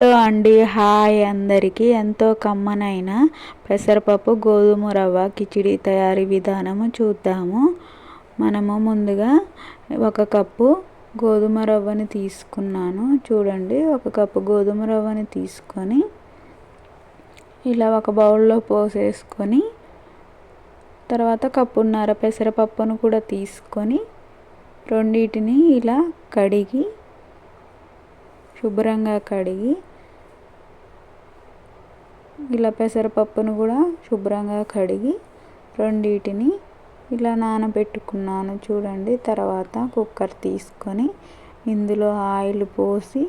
Hello అండి. Hi అందరికీ. ఎంతో కమ్మనైన పెసరపప్పు గోధుమ రవ్వ కిచిడి తయారీ విధానము చూద్దాము. మనము ముందుగా ఒక కప్పు గోధుమ రవ్వని తీసుకున్నాను. చూడండి ఒక కప్పు గోధుమ రవ్వని తీసుకొని ఇలా ఒక బౌల్లో పోసేసుకొని తర్వాత కప్పున్నర పెసరపప్పును కూడా తీసుకొని రెండింటిని ఇలా కడిగి శుభ్రంగా కడిగి ఇలా పెసరపప్పును కూడా శుభ్రంగా కడిగి రెండింటిని ఇలా నానబెట్టుకున్నాను. చూడండి తర్వాత కుక్కర్ తీసుకొని ఇందులో ఆయిల్ పోసి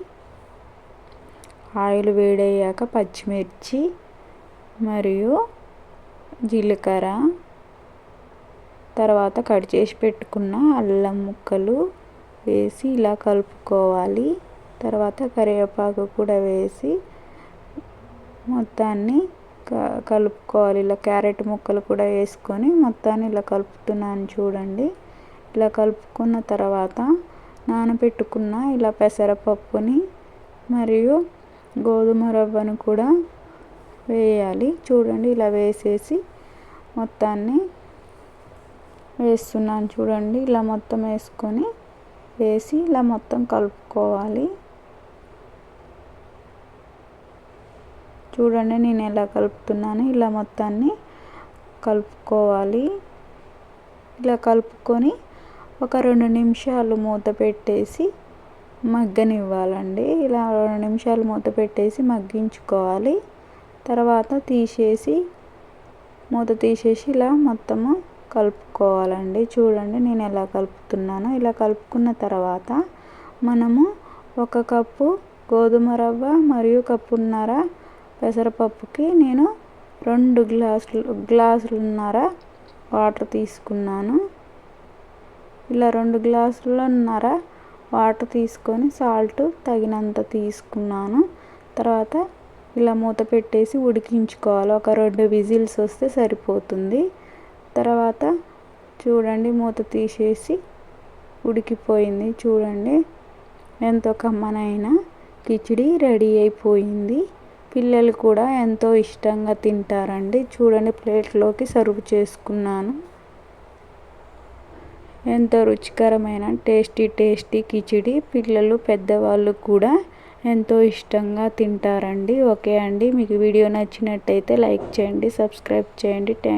ఆయిల్ వేడయ్యాక పచ్చిమిర్చి మరియు జీలకర్ర తర్వాత కట్ చేసి పెట్టుకున్న అల్లం ముక్కలు వేసి ఇలా కలుపుకోవాలి. తర్వాత కరివేపాకు కూడా వేసి మొత్తాన్ని కలుపుకోవాలి. ఇలా క్యారెట్ ముక్కలు కూడా వేసుకొని మొత్తాన్ని ఇలా కలుపుతున్నాను చూడండి. ఇలా కలుపుకున్న తర్వాత నానబెట్టుకున్న ఇలా పెసరపప్పుని మరియు గోధుమ రవ్వను కూడా వేయాలి. చూడండి ఇలా వేసేసి మొత్తాన్ని వేస్తున్నాను చూడండి. ఇలా మొత్తం వేసుకొని వేసి ఇలా మొత్తం కలుపుకోవాలి. చూడండి నేను ఎలా కలుపుతున్నాను. ఇలా మొత్తాన్ని కలుపుకోవాలి. ఇలా కలుపుకొని ఒక రెండు నిమిషాలు మూత పెట్టేసి మగ్గనివ్వాలండి. ఇలా రెండు నిమిషాలు మూత పెట్టేసి మగ్గించుకోవాలి. తర్వాత తీసేసి మూత తీసేసి ఇలా మొత్తము కలుపుకోవాలండి. చూడండి నేను ఎలా కలుపుతున్నానో. ఇలా కలుపుకున్న తర్వాత మనము ఒక కప్పు గోధుమ రవ్వ మరియు కప్పున్నర పెసరపప్పుకి నేను రెండు గ్లాసులు గ్లాసులున్నర వాటర్ తీసుకున్నాను. ఇలా రెండు గ్లాసులున్నర వాటర్ తీసుకొని సాల్ట్ తగినంత తీసుకున్నాను. తర్వాత ఇలా మూత పెట్టేసి ఉడికించుకోవాలి. ఒక రెండు విజిల్స్ వస్తే సరిపోతుంది. తర్వాత చూడండి మూత తీసేసి ఉడికిపోయింది. చూడండి ఎంతో కమ్మనైన కిచిడి రెడీ అయిపోయింది. పిల్లలు కూడా ఎంతో ఇష్టంగా తింటారండి. చూడండి ప్లేట్లోకి సర్వ్ చేసుకున్నాను. ఎంతో రుచికరమైన టేస్టీ టేస్టీ కిచిడి. పిల్లలు పెద్దవాళ్ళు కూడా ఎంతో ఇష్టంగా తింటారండి. ఓకే అండి. మీకు వీడియో నచ్చినట్టయితే లైక్ చేయండి సబ్స్క్రైబ్ చేయండి. థ్యాంక్